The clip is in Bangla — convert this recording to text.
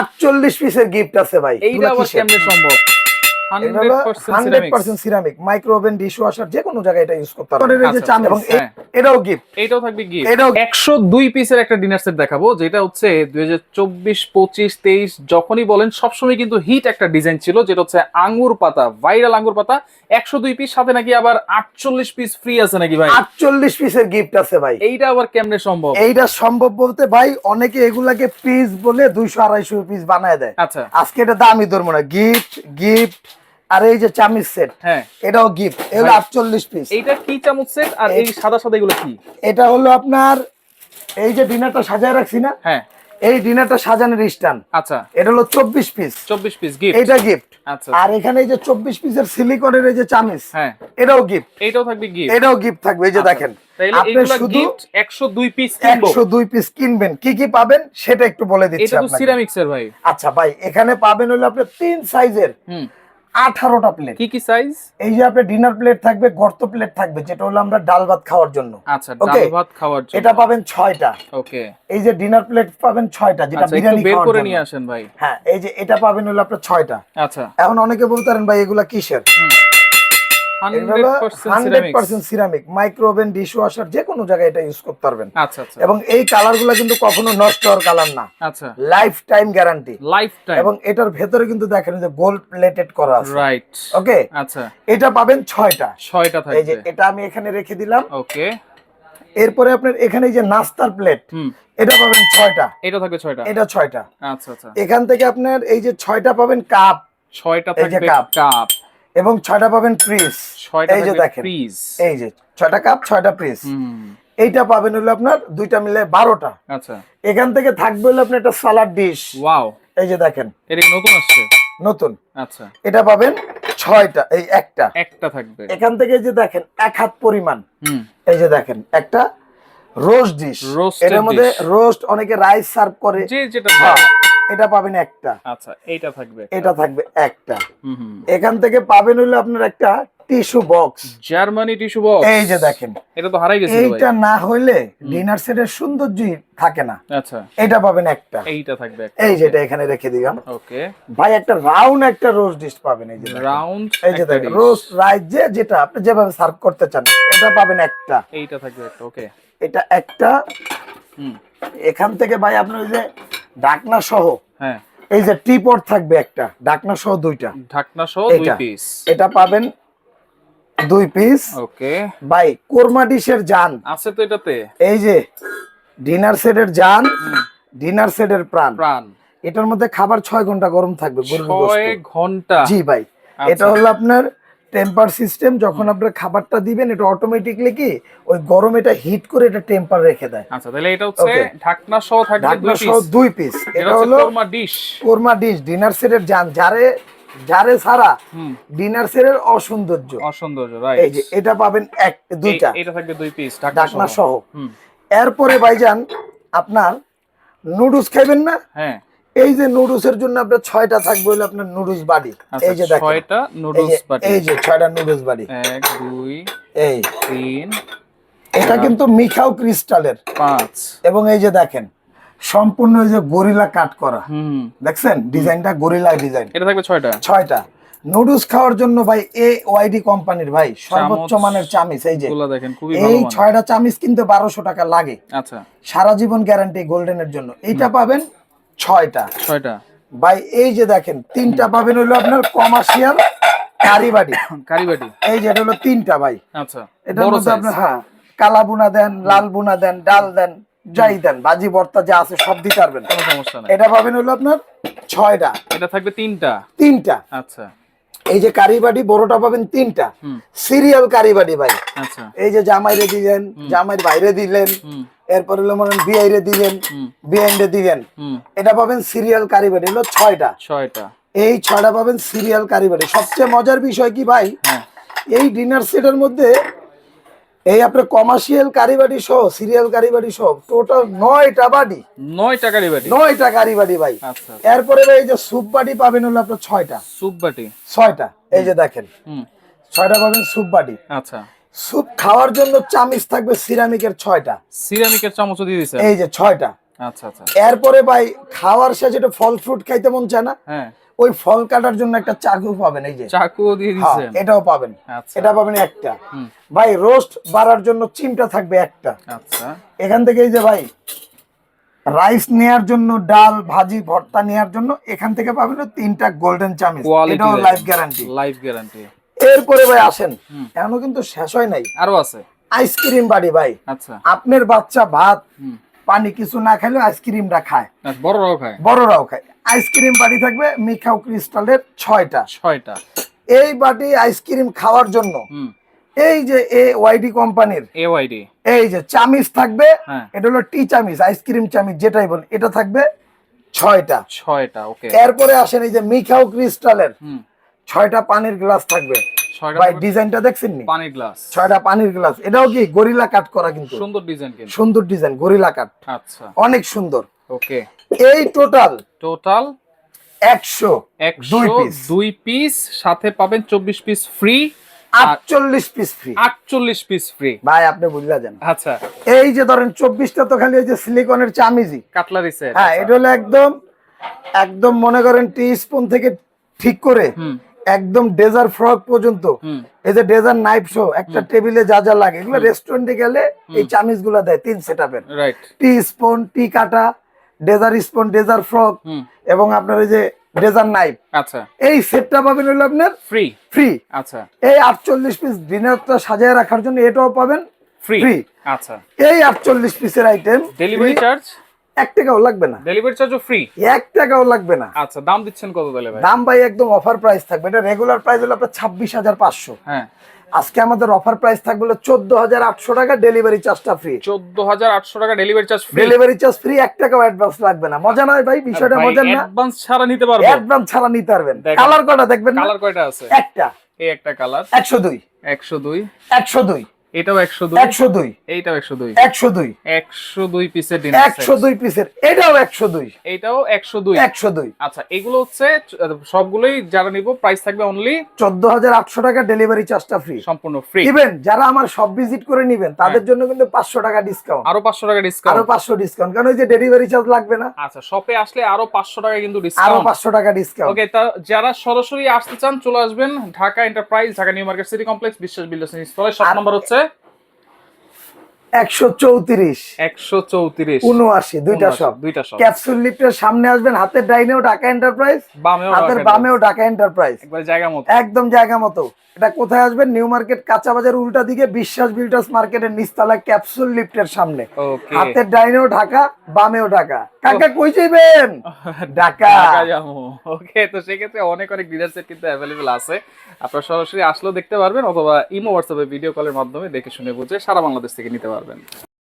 আটচল্লিশ পিসের গিফট আছে ভাই। এইটা আবার কেমনে সম্ভব? Hundred hundred percent ceramic micro oven dish যে কোনো জায়গায় এটা ইউজ করতে পারবেন। এই যে এবং। এটাও গিফট এইটাও থাকবে কি এটাও- একশো দুই পিসের একটা ডিনার সেট দেখাবো যেটা হচ্ছে দুই হাজার চব্বিশ পঁচিশ তেইশ যখনই বলেন সবসময় কিন্তু হিট একটা ডিজাইন ছিল যেটা হচ্ছে আঙ্গুর পাতা ভাইরাল আঙ্গুর পাতা। একশো দুই পিস সাথে নাকি আবার আটচল্লিশ পিস ফ্রি আছে নাকি ভাই? আটচল্লিশ পিসের গিফট আছে ভাই। এইটা আবার কেমনে সম্ভব? এইটা সম্ভব বলতে ভাই অনেকে এগুলাকে পিস বলে দুইশো আড়াইশো পিস বানায় দেয়। আচ্ছা। আজকে এটা দামি ধরবো না। গিফট গিফট আর এই যে চামিচ সেট হ্যাঁ। এটাও গিফট এগুলো ভাই, আটচল্লিশ পিস এইটা কি চামচ সেট আর এই সাদা সাদা এগুলো কি? এটা হলো আপনার এই যে ডিনারটা সাজায় রাখছি না হ্যাঁ। এই ডিনারটা সাজানোর স্ট্যান্ড। আচ্ছা। এটা হলো চব্বিশ পিস চব্বিশ পিস গিফট এইটা গিফট আচ্ছা। আর এখানে এই যে চব্বিশ পিসের সিলিকনের এই যে চামিচ হ্যাঁ। এটাও গিফট এইটাও থাকবে গিফট এটাও গিফট থাকবে এই যে দেখেন। তাইলে আপনি শুধু গিফট একশো দুই পিস কিনবো। একশো দুই পিস কিনবেন। কি কি পাবেন সেটা একটু বলে দিচ্ছি এটা তো সিরামিক্সের ভাই। আচ্ছা ভাই এখানে পাবেন হলো আপনি তিন সাইজের হুম। আঠারোটা প্লেট কি কি সাইজ এই যে আপনার ডিনার প্লেট থাকবে গর্ত প্লেট থাকবে যেটা হলো আমরা ডাল ভাত খাওয়ার জন্য। আচ্ছা. ডাল ভাত খাওয়ার জন্য। এটা পাবেন ছয়টা। ওকে এই যে ডিনার প্লেট পাবেন ছয়টা যেটা আচ্ছা বিরিয়ানি বের করে নিয়ে আসেন ভাই। হ্যাঁ এই যে এটা পাবেন হলো আপনার ছয়টা। আচ্ছা। এখন অনেকে বলতে পারেন ভাই এগুলা কিসের? Hundred percent hundred ceramic micro oven dish washer যে কোনো জায়গায় এটা ইউজ করতে পারবেন। এবং এই কালার কিন্তু কখনো নষ্ট হওয়ার কালার না। Lifetime guarantee lifetime এবং এটার ভেতরে কিন্তু দেখেন যে গোল্ড প্লেটেড করা আছে। রাইট ওকে আচ্ছা। এটা পাবেন ছয়টা। ছয়টা এই যে এটা আমি এখানে রেখে দিলাম। ওকে এরপরে আপনার এখানে এই যে নাস্তার প্লেট এটা পাবেন ছয়টা। এটা থাকবে ছয়টা। এটা ছয়টা। আচ্ছা আচ্ছা। এখান থেকে আপনার এই যে ছয়টা পাবেন কাপ ছয়টা থাকবে কাপ। কাপ এবং ছয়টা পাবেন প্রিস এই যে দেখেন এই যে ছয়টা কাপ ছয়টা প্রিস এইটা পাবেন হলো আপনার দুইটা মিলে বারোটা। আচ্ছা। এখান থেকে থাকবে হলো আপনার একটা সালাড ডিশ ওয়াও এই যে দেখেন এটা নতুন আসছে? নতুন। আচ্ছা। এটা পাবেন ছয়টা এই একটা। একটা থাকবে। এখান থেকে যে দেখেন এক হাত পরিমাণ। হুম। এই যে দেখেন একটা রোস্ট ডিশ এটার মধ্যে রোস্ট অনেকে রাইস সার্ভ করে। যে যেটা এটা পাবেন একটা। আচ্ছা এইটা থাকবে এটা থাকবে একটা। এখান থেকে পাবেন হলো আপনার একটা tissue box. Germany tissue box. এই যে দেখেন। এটা তো হারাই গেছে ভাই। এইটা না হইলে ডিনার সেটের সৌন্দর্যই থাকে না। আচ্ছা। এটা পাবেন একটা। এইটা থাকবে এই যেটা এখানে রেখে দিলাম। ওকে। ভাই একটা রাউন্ড একটা রোজ ডিশ পাবেন এই যে। রাউন্ড এই যে দেখেন রোস্ট রাইস যে যেটা আপনি যেভাবে সার্ভ করতে চান এটা পাবেন একটা। এইটা থাকবে একটা ওকে। এটা একটা। হুম। এখান থেকে ভাই আপনার ওই যে ডাকনা সহ হ্যাঁ। এই যে টিপট থাকবে একটা ডাকনা সহ দুইটা। ঢাকনা সহ দুই পিস এটা পাবেন দুই পিস ওকে। ভাই কোরমা ডিশের জান। আছে তো এটাতে? এই যে ডিনার সেটের জান ডিনার সেটের প্রাণ। প্রাণ। এটার মধ্যে খাবার ছয় ঘণ্টা গরম থাকবে ছয় ঘণ্টা। জি ভাই। আচ্ছা। এটা হলো আপনার টেম্পার সিস্টেম যখন আপনার খাবারটা দিবেন এটা অটোমেটিকলি কি ওই গরম এটা হিট করে এটা টেম্পার রেখে দেয়। আচ্ছা তাহলে এটা হচ্ছে ঢাকনা সহ থাকবে ঢাকনা দুই সহ পিস দুই পিস এটা হলো korma dish korma dish dinner সেটের জান যারে যারে হুম। ডিনার সেটের অসৌন্দর্য। অসৌন্দর্য এই যে এটা পাবেন এক দুইটা এটা থাকবে দুই পিস ঢাকনা সহ। এরপরে ভাইজান আপনার নুডলস খাবেন না? হ্যাঁ। এই যে নুডলসের জন্য আপনার ছয়টা থাকবে হলো আপনার নুডলস বাড়ি আচ্ছা এই যে দেখেন। ছয়টা নুডলস বাটি। এই যে ছয়টা নুডলস বাড়ি এক দুই এই। তিন এটা কিন্তু মিখাও ক্রিস্টালের। পাঁচ। এবং এই যে দেখেন সম্পূর্ণ এই যে গরিলা কাট করা। হুম। দেখছেন? ডিজাইনটা গরিলা ডিজাইন। এটা থাকবে ছয়টা? ছয়টা। নুডলস খাওয়ার জন্য ভাই এ ওয়াইডি কোম্পানির ভাই সর্বোচ্চ মানের চামিচ এই যে। গুলা দেখেন খুবই এই ভালো ছয়টা চামিচ কিনতে বারোশো টাকা লাগে। আচ্ছা। সারা জীবন গ্যারান্টি গোল্ডেনের জন্য। এইটা পাবেন ছয়টা। ছয়টা। ভাই এই যে দেখেন তিনটা পাবেন হলো আপনার কমার্শিয়াল কারিবাড়ি কারিবাটি এই যে এটা হলো তিনটা ভাই। আচ্ছা বড় মধ্যে আপনার হ্যাঁ কালা বুনা দেন লাল বুনা দেন ডাল দেন যাই দেন বাজি ভর্তা যা আছে সব দিতে পারবেন। কোনো সমস্যা নাই। এটা পাবেন হলো আপনার ছয়টা। এটা থাকবে তিনটা। তিনটা। আচ্ছা। এই যে কারিবাড়ি বড়টা পাবেন তিনটা। সিরিয়াল কারিবাড়ি ভাই। আচ্ছা। এই যে জামাইরে দিলেন জামাইর বাইরে দিলেন। এরপর হলো মনে বিআইরে দিলেন হুম। বিআইন্ডে দিলেন হুম। এটা পাবেন সিরিয়াল কারিবাড়ি হলো ছয়টা। ছয়টা। এই ছয়টা পাবেন সিরিয়াল কারিবাড়ি সবচেয়ে মজার বিষয় কি ভাই? হ্যাঁ। এই ডিনার সেটের মধ্যে এই আপনার কমার্শিয়াল কারিবাড়ি সহ সিরিয়াল কারিবাড়ি সহ টোটাল নয়টা বাড়ি। নয়টা কারিবাড়ি নয়টা কারিবাড়ি ভাই। আচ্ছা এরপরে ভাই এই যে স্যুপ বাটি পাবেন হলো আপনার ছয়টা। সুপ বাটি। ছয়টা। এই যে দেখেন। ছয়টা পাবেন স্যুপ বাটি। আচ্ছা। স্যুপ খাওয়ার জন্য চামিচ থাকবে সিরামিকের ছয়টা। সিরামিকের চামচও দিয়ে দিছে এই যে ছয়টা। আচ্ছা আচ্ছা। এরপরে ভাই খাওয়ার শেষে একটু ফল ফ্রুট খাইতে মন চায় না হ্যাঁ। ওই ফল কাটার জন্য একটা চাকু পাবেন এই যে। চাকু দিয়ে হ্যাঁ, এটাও পাবেন। আচ্ছা। এটা পাবেন একটা। ভাই রোস্ট বাড়ার জন্য চিমটা থাকবে একটা। আচ্ছা। এখান থেকে এই যে ভাই রাইস নেয়ার জন্য ডাল ভাজি ভর্তা নেয়ার জন্য এখান থেকে পাবেন তিনটা গোল্ডেন চামিচ। এটাও লাইফ গ্যারান্টি লাইফ গ্যারান্টি এরপরে ভাই আসেন। এখনও কিন্তু শেষ হয় নাই। আরও আছে? আইসক্রিম বাড়ি ভাই। আচ্ছা। আপনার বাচ্চা ভাত পানি কিছু না খাইলেও আইসক্রিমটা খায়। বড়রাও খায়। বড়রাও খায়। আইসক্রিম বাড়ি থাকবে মিখাও ক্রিস্টালের ছয়টা। ছয়টা। এই বাটি আইসক্রিম খাওয়ার জন্য এই যে এ ওয়াইডি কোম্পানির এওয়াইডি এই যে চামিচ থাকবে হ্যাঁ। এটা হলো টি চামিচ আইসক্রিম চামিচ যেটাই বল এটা থাকবে ছয়টা। ছয়টা ওকে। এরপরে আসেন এই যে মিখাও ক্রিস্টালের। ছয়টা পানির গ্লাস থাকবে। ভাই ডিজাইনটা দেখছেন নি পানির গ্লাস। ছয়টা পানির গ্লাস। এটাও কি গরিলা কাট করা কিন্তু? সুন্দর ডিজাইন কিন্তু। সুন্দর ডিজাইন গরিলা কাট আচ্ছা। অনেক সুন্দর। ওকে। এই টোটাল টোটাল একশো দুই পিস সাথে পাবেন চব্বিশ পিস ফ্রি আটচল্লিশ পিস ফ্রি আটচল্লিশ পিস ফ্রি ভাই আপনি বুঝলা যান। আচ্ছা। এই যে ধরেন চব্বিশটা তো খালি যে সিলিকনের চামিজি। কাটলারি সেট হ্যাঁ এটা হলো একদম একদম মনে করেন টি স্পুন থেকে ঠিক করে হুম। একদম ডেজার ফ্রক পর্যন্ত। এই যে ডেজার নাইফ শো একটা টেবিলে যা যা লাগে এগুলো রেস্টুরেন্টে গেলে এই চামিচগুলা দেয় তিন সেট আপের টি স্পুন টি কাটা ডেজার স্পুন ডেজার ফ্রক এবং আপনার এই যে ডেজার নাইফ আচ্ছা। এই সেটটা পাবেন হলো আপনার ফ্রি ফ্রি আচ্ছা। এই আটচল্লিশ পিস ডিনারটা সাজায় রাখার জন্য এটাও পাবেন ফ্রি আচ্ছা। এই আটচল্লিশ পিসের আইটেম ডেলিভারি চার্জ এক টাকাও লাগবে না। ডেলিভারি চার্জও ফ্রি এক টাকাও লাগবে না। আচ্ছা দাম দিচ্ছেন কত তাহলে ভাই? দাম ভাই একদম অফার প্রাইস থাকবে। এটা রেগুলার প্রাইস হলো আপনার ছাব্বিশ হাজার পাঁচশো। হ্যাঁ। আজকে আমাদের অফার প্রাইস থাকবে চোদ্দ হাজার আটশো টাকা ডেলিভারি চার্জটা ফ্রি চোদ্দ হাজার আটশো টাকা delivery charge free delivery charge free এক টাকাও অ্যাডভান্স লাগবে না। মজা নয় ভাই বিষয়টা মজা না। অ্যাডভান্স ছাড়া নিতে পারব। অ্যাডভান্স ছাড়া নিতে পারবেন। কালার কটা দেখবেন কালার কয়টা আছে? একটা। এই একটা কালার একশো দুই। একশো দুই। একশো দুই। এটাও একশো দুই। একশো দুই। এইটাও একশো দুই। একশো দুই। একশো দুই পিসের ডিনার একশো দুই পিসের এটাও একশো দুই। এইটাও একশো দুই। একশো দুই। আচ্ছা এগুলো হচ্ছে সবগুলোই যারা নিব প্রাইস থাকবে অনলি চোদ্দ হাজার আটশো টাকা ডেলিভারি চার্জটা ফ্রি সম্পূর্ণ ফ্রি ইভেন যারা আমার সব ভিজিট করে নিবেন তাদের জন্য কিন্তু পাঁচশো টাকা ডিসকাউন্ট আরও পাঁচশো টাকা আরও ডিসকাউন্ট পাঁচশো ডিসকাউন্ট কারণ ওই যে ডেলিভারি চার্জ লাগবে না। আচ্ছা শপে আসলে আরও পাঁচশো টাকা কিন্তু আরও ডিসকাউন্ট পাঁচশো টাকা ডিসকাউন্ট ওকে তা যারা সরাসরি আসতে চান চলে আসবেন Dhaka enterprise Dhaka new market city complex Biswas builders স্থলে সব নম্বর হচ্ছে একশো চৌত্রিশ। একশো চৌত্রিশ। উনআশি দুইটা সব দুইটা সব ক্যাপসুল লিফটের সামনে আসবেন হাতের ডাইনেও ঢাকা এন্টারপ্রাইজ হাতের। বামেও ঢাকা এন্টারপ্রাইজ জায়গা মতো। একদম জায়গা মতো। এটা কোথায় আসবেন? নিউ মার্কেট কাঁচা বাজার উল্টা দিকে বিশ্বাস বিল্ডার্স মার্কেটের নিচতলা ক্যাপসুল লিফটের সামনে। হাতের ডাইনেও ঢাকা বামেও ঢাকা। কাকা কই ঢাকা। ওকে তো সেক্ষেত্রে অনেক অনেক ডিলার সেট কিন্তু অ্যাভেলেবেল আছে। আপনারা সরাসরি আসলেও দেখতে পারবেন অথবা ইমো হোয়াটসঅ্যাপে ভিডিও কলের মাধ্যমে দেখে শুনে বুঝে সারা বাংলাদেশ থেকে নিতে পারবেন